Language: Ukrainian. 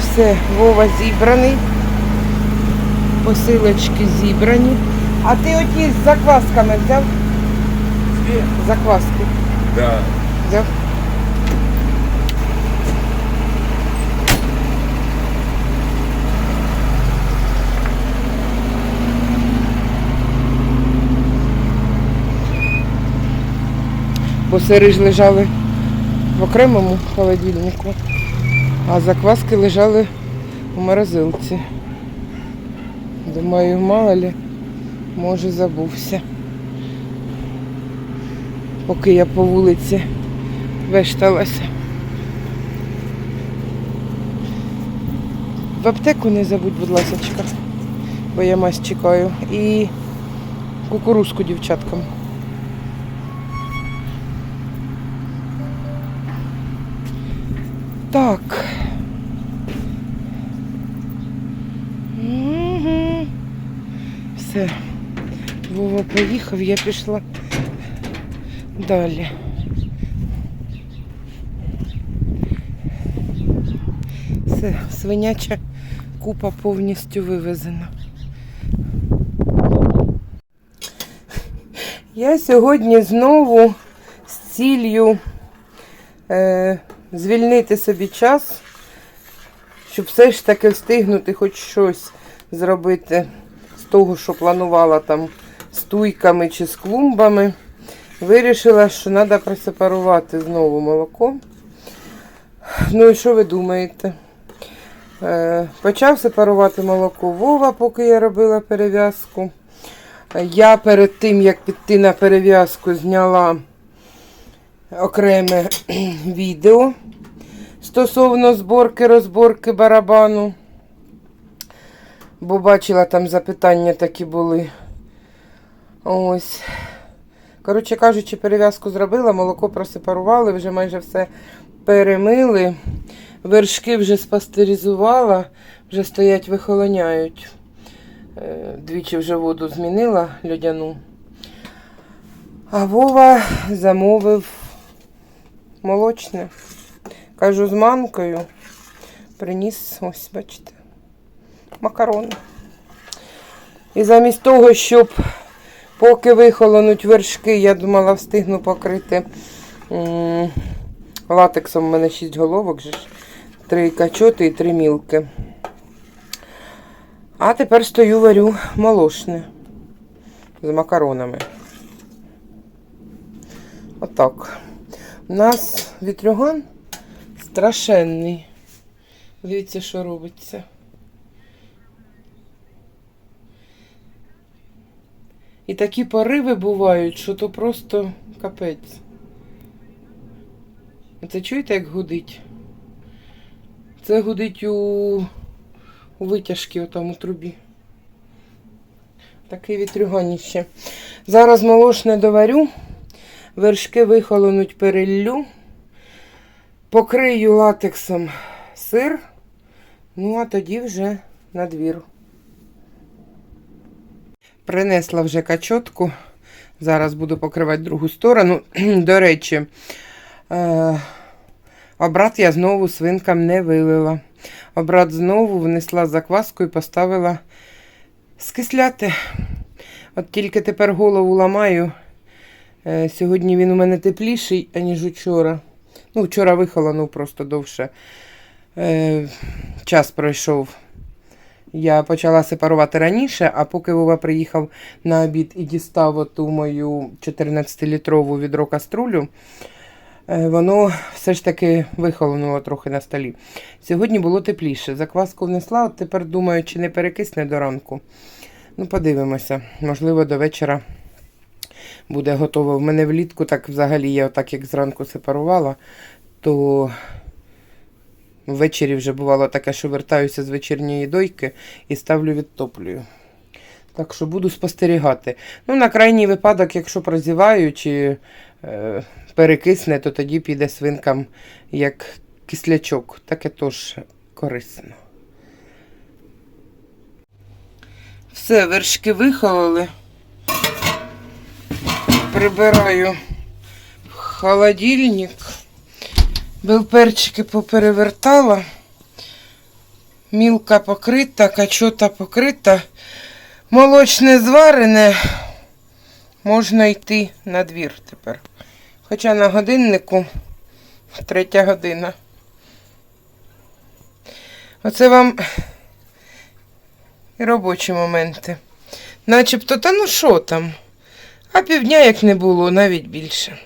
Все, Вова зібраний. Посилочки зібрані. А ти оті з заквасками взяв? Закваски Да. взяв? Бо сири ж лежали в окремому холодильнику, а закваски лежали у морозилці. Думаю, мало ли, може забувся. Поки я по вулиці вешталася. В аптеку не забудь, будь ласка, бо я мазь чекаю. І кукурузку дівчаткам. Так. Мгм. Все. Вова поїхав, я пішла далі. Все, свиняча купа повністю вивезена. Я сьогодні знову з ціллю е, звільнити собі час, щоб все ж таки встигнути хоч щось зробити з того, що планувала там з туйками чи з клумбами. Вирішила, що треба просепарувати знову молоко. Ну і що ви думаєте? Е, почав сепарувати молоко Вова, поки я робила перев'язку. Я перед тим, як піти на перев'язку, зняла окреме відео стосовно зборки, розборки барабану. Бо бачила, там запитання такі були. Ось. Коротше кажучи, перев'язку зробила, молоко просепарували, вже майже все перемили. Вершки вже спастеризувала, вже стоять, вихолоняють. Е, Двічі вже воду змінила льодяну. А Вова замовив молочне. Кажу, з манкою. Приніс, ось, бачите, макарони. І замість того, щоб поки вихолонуть вершки, я думала, встигну покрити латексом. У мене 6 головок, же ж. три качоти і три мілки. А тепер стою варю молочне з макаронами. Отак. У нас вітрюган страшенний. Дивіться, що робиться. І такі пориви бувають, що то просто капець. Це чуєте, як гудить? Це гудить у, у витяжки отам у трубі. Такий вітрюганіще. Зараз молочне доварю, вершки вихолонуть переллю, покрию латексом сир, ну а тоді вже на двір. Принесла вже качотку. Зараз буду покривати другу сторону. До речі, е, обрат я знову свинкам не вилила. Обрат знову внесла закваску і поставила скисляти. От тільки тепер голову ламаю. Е, сьогодні він у мене тепліший, аніж учора. Ну, вчора вихолонув просто довше. Е, час пройшов. Я почала сепарувати раніше, а поки Вова приїхав на обід і дістав оту мою 14-літрову відро каструлю, е, воно все ж таки вихолонуло трохи на столі. Сьогодні було тепліше. Закваску внесла, от тепер думаю, чи не перекисне до ранку. Ну, подивимося. Можливо, до вечора буде готово. В мене влітку так взагалі я отак як зранку сепарувала, то Ввечері вже бувало таке, що вертаюся з вечірньої дойки і ставлю відтоплюю. Так що буду спостерігати. Ну, на крайній випадок, якщо прозіваю чи е, перекисне, то тоді піде свинкам як кислячок. Таке теж корисно. Все, вершки вихололи. Прибираю холодильник. Белперчики поперевертала. Мілка покрита, качота покрита. Молочне зварене. Можна йти на двір тепер. Хоча на годиннику третя година. Оце вам і робочі моменти. Начебто, та ну що там? А півдня як не було, навіть більше.